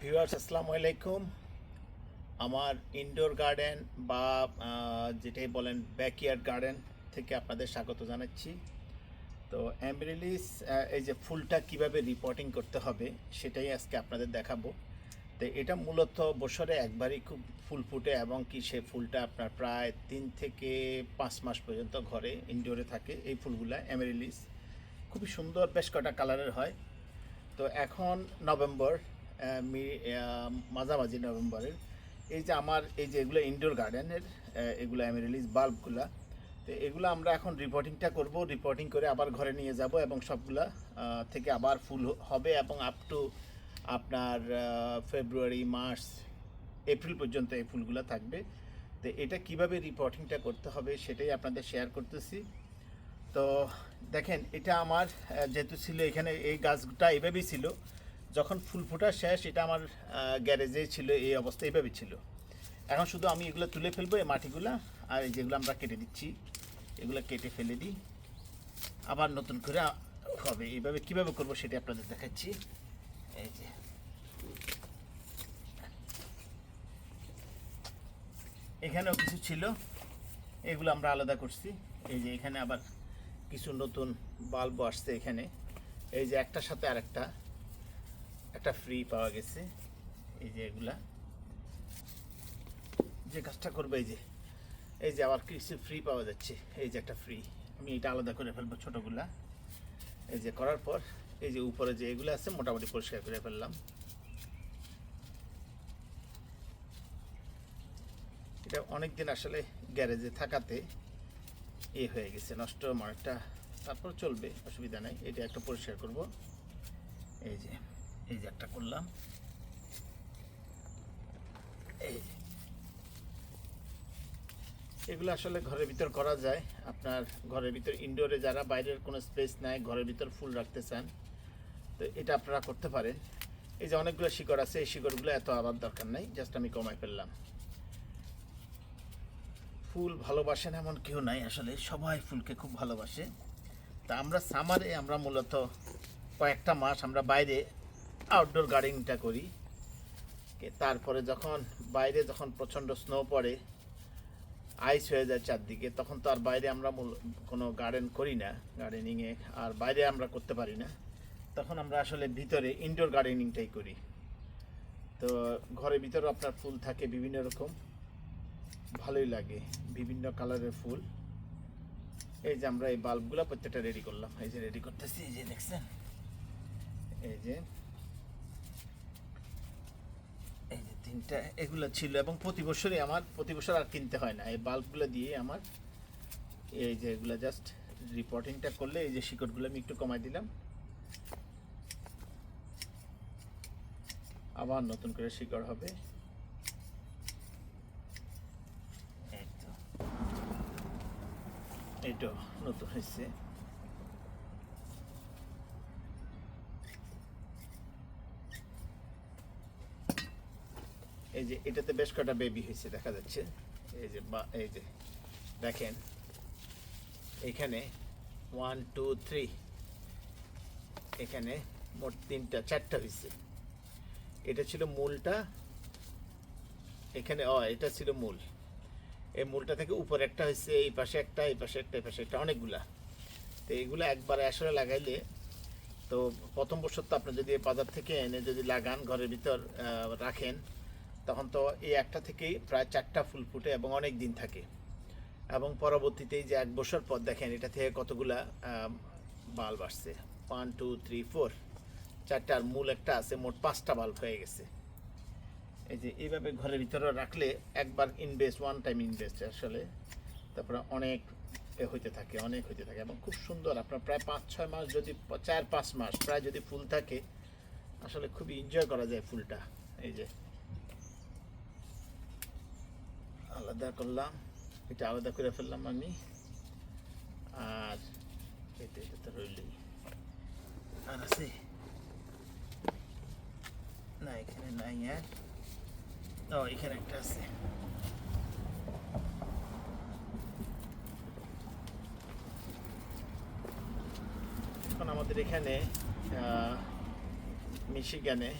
Viewers আসসালামু আলাইকুম। আমার ইনডোর গার্ডেন বা যেটাই বলেন ব্যাকইয়ার্ড গার্ডেন থেকে আপনাদের স্বাগত জানাচ্ছি। তো অ্যাম্বরিলিস এই যে ফুলটা কীভাবে রিপোর্টিং করতে হবে, সেটাই আজকে আপনাদের দেখাবো। তো এটা মূলত বছরে একবারই খুব ফুল ফুটে এবং কি সে ফুলটা আপনার প্রায় তিন থেকে পাঁচ মাস পর্যন্ত ঘরে ইনডোরে থাকে এই ফুলগুলা অ্যামেরিলিস খুবই সুন্দর, বেশ কটা কালারের হয়। তো এখন নভেম্বর মাঝামাঝি নভেম্বরের। এই যে আমার, এই যে এগুলো ইনডোর গার্ডেনের এগুলো অ্যামেরিলিস বাল্বগুলা তো এগুলো আমরা এখন রিপোর্টিংটা করব রিপোর্টিং করে আবার ঘরে নিয়ে যাব এবং সবগুলা থেকে আবার ফুল হবে এবং আপ টু আপনার ফেব্রুয়ারি মার্চ এপ্রিল পর্যন্ত এই ফুলগুলো থাকবে। তো এটা কীভাবে রিপোর্টিংটা করতে হবে সেটাই আপনাদের শেয়ার করতেছি। তো দেখেন, এটা আমার যেহেতু ছিল এখানে, এই গাছটা এভাবেই ছিল। যখন ফুল ফোটা শেষ, এটা আমার গ্যারেজে ছিল, এই অবস্থা এইভাবে ছিল। এখন শুধু আমি এগুলো তুলে ফেলব, এই মাটিগুলা, আর এই যেগুলো আমরা কেটে দিচ্ছি, এগুলো কেটে ফেলে দিই। আবার নতুন করে হবে। এইভাবে কীভাবে করব সেটা আপনাদের দেখাচ্ছি। এই যে। এখানেও কিছু ছিল, এগুলো আমরা আলাদা করছি। এই যে এখানে আবার কিছু নতুন বাল্ব আসছে এখানে। এই যে একটার সাথে আরেকটা। একটা ফ্রি পাওয়া গেছে। এই যে এগুলা। যে কাজটা করবে, এই যে। এই যে আবার কিছু ফ্রি পাওয়া যাচ্ছে। এই যে একটা ফ্রি আমি এটা আলাদা করে ফেলব ছোটোগুলা। এই যে করার পর, এই যে উপরে যে এগুলো আছে, মোটামুটি পরিষ্কার করে ফেললাম। এটা অনেক দিন আসলে গ্যারেজে থাকাতে এ হয়ে গেছে, নষ্ট অনেকটা তারপর চলবে, অসুবিধা নাই। এটা একটা পরিষ্কার করব। এই যে। এই যে একটা করলাম। এই এগুলো আসলে ঘরের ভিতর করা যায়। আপনার ঘরের ভিতর ইনডোরে যারা বাইরের কোনো স্পেস নাই, ঘরের ভিতর ফুল রাখতে চান, তো এটা আপনারা করতে পারেন। এই যে অনেকগুলো শিকড় আছে, এই শিকড়গুলো এত আবার দরকার নাই জাস্ট আমি কমাই ফেললাম। ফুল ভালোবাসেন এমন কেউ নাই আসলে, সবাই ফুলকে খুব ভালোবাসে। তা আমরা সামারে আমরা মূলত কয়েকটা মাস আমরা বাইরে আউটডোর গার্ডেনিংটা করি। তারপরে যখন বাইরে যখন প্রচণ্ড স্নো পড়ে আইস হয়ে যায় চারদিকে, তখন তো আর বাইরে আমরা কোনো গার্ডেন করি না। গার্ডেনিংয়ে আর বাইরে আমরা করতে পারি না। তখন আমরা আসলে ভিতরে ইনডোর গার্ডেনিংটাই করি। তো ঘরের ভিতরে আপনার ফুল থাকে বিভিন্ন রকম। ভালোই লাগে, বিভিন্ন কালারের ফুল। এই যে আমরা এই বাল্বগুলো প্রত্যেকটা রেডি করলাম। এই যে রেডি করতেছি, এই যে দেখছেন? এই যে এই যে তিনটা এগুলো ছিল এবং প্রতি বছরই আমার, প্রতি বছর আর কিনতে হয় না। এই বাল্বগুলো দিয়ে আমার এই যে এগুলো জাস্ট রিপোর্টিংটা করলে এই যে শিকড়গুলো আমি একটু কমাই দিলাম। আবার নতুন করে শিকড় হবে। এইটা নতুন হয়েছে এই যে এটাতে বেশ কটা বেবি হয়েছে, দেখা যাচ্ছে। এই যে বা, এই যে, দেখেন। এখানে ওয়ান টু থ্রি এখানে মোট তিনটা, চারটা হয়েছে। এটা ছিল মূলটা। এখানে অ এটা ছিল মূল। এই মূলটা থেকে উপরে একটা হয়েছে, এই পাশে একটা, এই পাশে একটা, এই পাশে একটা, অনেকগুলা। তো এইগুলো একবারে আসলে লাগাইলে, তো প্রথম বছর তো আপনি যদি বাজার থেকে এনে যদি লাগান, ঘরের ভিতর রাখেন তখন তো এই একটা থেকেই প্রায় চারটা ফুল ফুটে এবং অনেক দিন থাকে। এবং পরবর্তীতে যে এক বছর পর দেখেন, এটা থেকে কতগুলা বাল্ব আসছে। ওয়ান টু থ্রি ফোর চারটার মূল একটা আছে, মোট পাঁচটা বাল্ব হয়ে গেছে। এই যে এইভাবে ঘরের ভিতরে রাখলে একবার ইনভেস্ট ওয়ান টাইম ইনভেস্ট আসলে তারপরে অনেক এ হইতে থাকে, অনেক হইতে থাকে। এবং খুব সুন্দর, আপনার প্রায় পাঁচ, ছয় মাস যদি, চার, পাঁচ মাস প্রায় যদি ফুল থাকে, আসলে খুবই এনজয় করা যায় ফুলটা। এই যে আলাদা করলাম। এটা আলাদা করে ফেললাম আমি। আর এটা এটা তো রইলই। আর আছে? না, এখানে নাই আর। ও, এখানে একটা আছে। এখন আমাদের এখানে মিশিগানে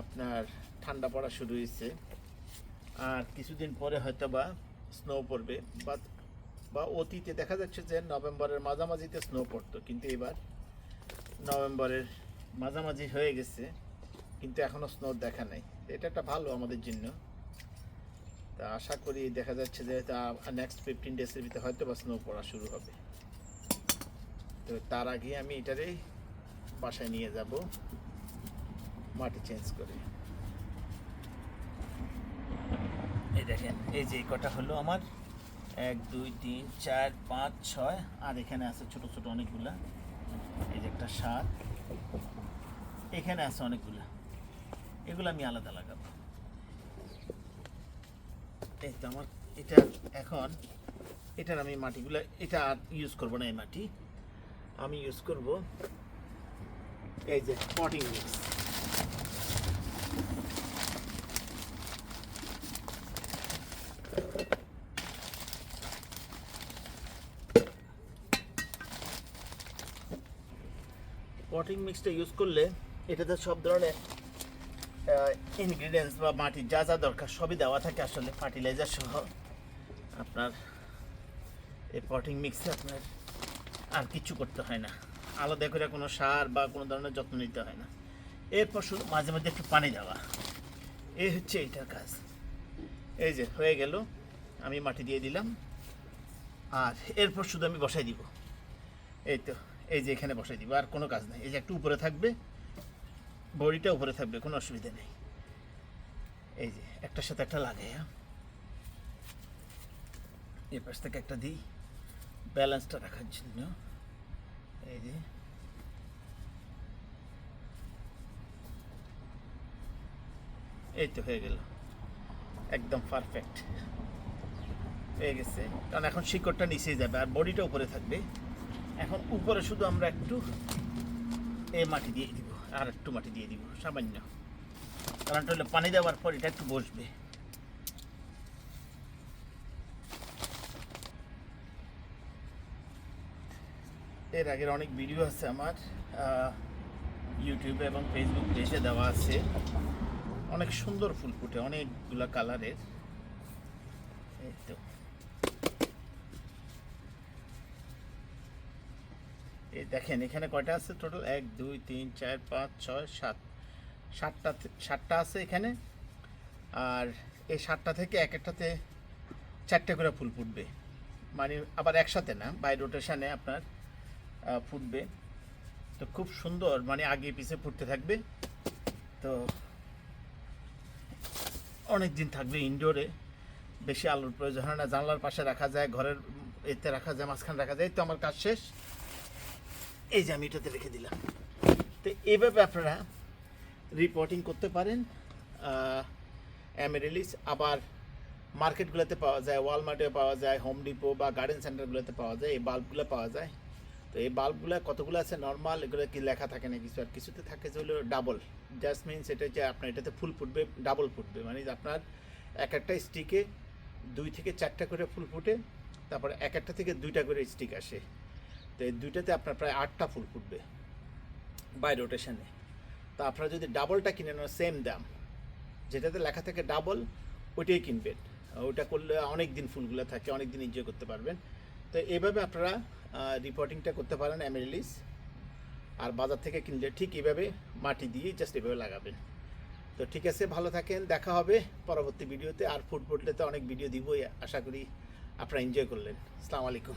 আপনার ঠান্ডা পড়া শুরু হয়েছে। আর কিছুদিন পরে হয়তো বা স্নো পড়বে বা বা অতীতে দেখা যাচ্ছে যে নভেম্বরের মাঝামাঝিতে স্নো পড়তো, কিন্তু এবার নভেম্বরের মাঝামাঝি হয়ে গেছে, কিন্তু এখনও স্নো দেখা নেই। এটা একটা ভালো আমাদের জন্য। তা আশা করি দেখা যাচ্ছে যে তা নেক্সট ফিফটিন ডেজের ভিতরে হয়তো বা স্নো পড়া শুরু হবে। তো তার আগে আমি এটারে বাসায় নিয়ে যাব, মাটি চেঞ্জ করে। এই দেখেন, এই যে কটা হলো আমার? এক, দুই, তিন, চার, পাঁচ, ছয়, আর এখানে আছে ছোট ছোট অনেকগুলা। এই যে একটা সাত, এখানে আছে অনেকগুলা। এগুলো আমি আলাদা লাগাবো। এই তো আমার, এটা এখন, এটার আমি মাটিগুলো, এটা আর ইউজ করব না এই মাটি। আমি ইউজ করব এই যে পটিং মিক্স পটিং মিক্সটা ইউজ করলে এটাতে সব ধরনের ইনগ্রিডিয়েন্টস বা মাটির যা যা দরকার সবই দেওয়া থাকে আসলে ফার্টিলাইজার সহ। আপনার এই পটিং মিক্সে আপনার আর কিছু করতে হয় না। আলাদা করে কোনো সার বা কোনো ধরনের যত্ন নিতে হয় না। এরপর শুধু মাঝে মধ্যে একটু পানি দেওয়া। এই হচ্ছে এইটার কাজ। এই যে হয়ে গেল, আমি মাটি দিয়ে দিলাম। আর এরপর শুধু আমি বসাই দিব। এই তো। এই যে এখানে বসাই দিব, আর কোনো কাজ নেই। এই যে একটু উপরে থাকবে, বড়িটা উপরে থাকবে, কোনো অসুবিধা নেই। এই যে, একটার সাথে একটা লাগে হ্যাঁ। এই পাশ থেকে একটা দিই, ব্যালেন্সটা রাখার জন্য। এই যে। এই তো হয়ে গেল। একদম পারফেক্ট হয়ে গেছে। কারণ এখন শিকড়টা নিচেই যাবে, আর বডিটা উপরে থাকবে। এখন উপরে শুধু আমরা একটু এ মাটি দিয়ে দিব, আর একটু মাটি দিয়ে দিব, সামান্য। কারণ হলো পানি দেওয়ার পর এটা একটু বসবে। এর আগের অনেক ভিডিও আছে আমার ইউটিউবে এবং ফেসবুক পেজে দেওয়া আছে। অনেক সুন্দর ফুল ফুটে, অনেকগুলা কালারের এই তো এই দেখেন, এখানে কয়টা আছে টোটাল এক, দুই, তিন, চার, পাঁচ, ছয়, সাত। সাতটা সাতটা আছে এখানে। আর এই সাতটা থেকে এক একটাতে চারটে করে ফুল ফুটবে। মানে আবার একসাথে না বাই রোটেশানে আপনার ফুটবে। তো খুব সুন্দর মানে আগে পিছে ফুটতে থাকবে। তো অনেক দিন থাকবে ইনডোরে বেশি আলোর প্রয়োজন হয় না, জানলার পাশে রাখা যায়, ঘরের এতে রাখা যায়, মাঝখানে রাখা যায় তো আমার কাজ শেষ। এই যে আমি এটাতে রেখে দিলাম। তো এইভাবে আপনারা রিপোর্টিং করতে পারেন অ্যামেরিলিস আবার মার্কেটগুলোতে পাওয়া যায় ওয়ালমার্টে পাওয়া যায় হোম ডিপো বা গার্ডেন সেন্টারগুলোতে পাওয়া যায়, এই বাল্বগুলো পাওয়া যায়। তো এই বাল্বগুলো কতগুলো আছে নর্মাল এগুলো কি লেখা থাকে না কিছু আর কিছুতে থাকে যে হলো ডাবল জাস্ট মিনস এটা হচ্ছে আপনার এটাতে ফুল ফুটবে ডাবল ফুটবে। মানে আপনার এক একটা স্টিকে দুই থেকে চারটা করে ফুল ফুটে, তারপরে এক একটা থেকে দুইটা করে স্টিক আসে। তো এই দুইটাতে আপনার প্রায় আটটা ফুল ফুটবে বাই রোটেশনে তো আপনারা যদি ডাবলটা কিনে নেন সেম দাম। যেটাতে লেখা থাকে ডাবল ওইটাই কিনবেন। ওটা করলে অনেক দিন ফুলগুলো থাকে অনেক দিন এনজয় করতে পারবেন। তো এইভাবে আপনারা রিপোর্টিংটা করতে পারেন অ্যামেরিলিস আর বাজার থেকে কিনলে ঠিক এইভাবে মাটি দিয়ে জাস্ট এভাবে লাগাবেন। তো ঠিক আছে, ভালো থাকেন, দেখা হবে পরবর্তী ভিডিওতে। আর ফুড ফুটলে অনেক ভিডিও দিবই, আশা করি আপনারা এনজয় করলেন। আসসালামু আলাইকুম।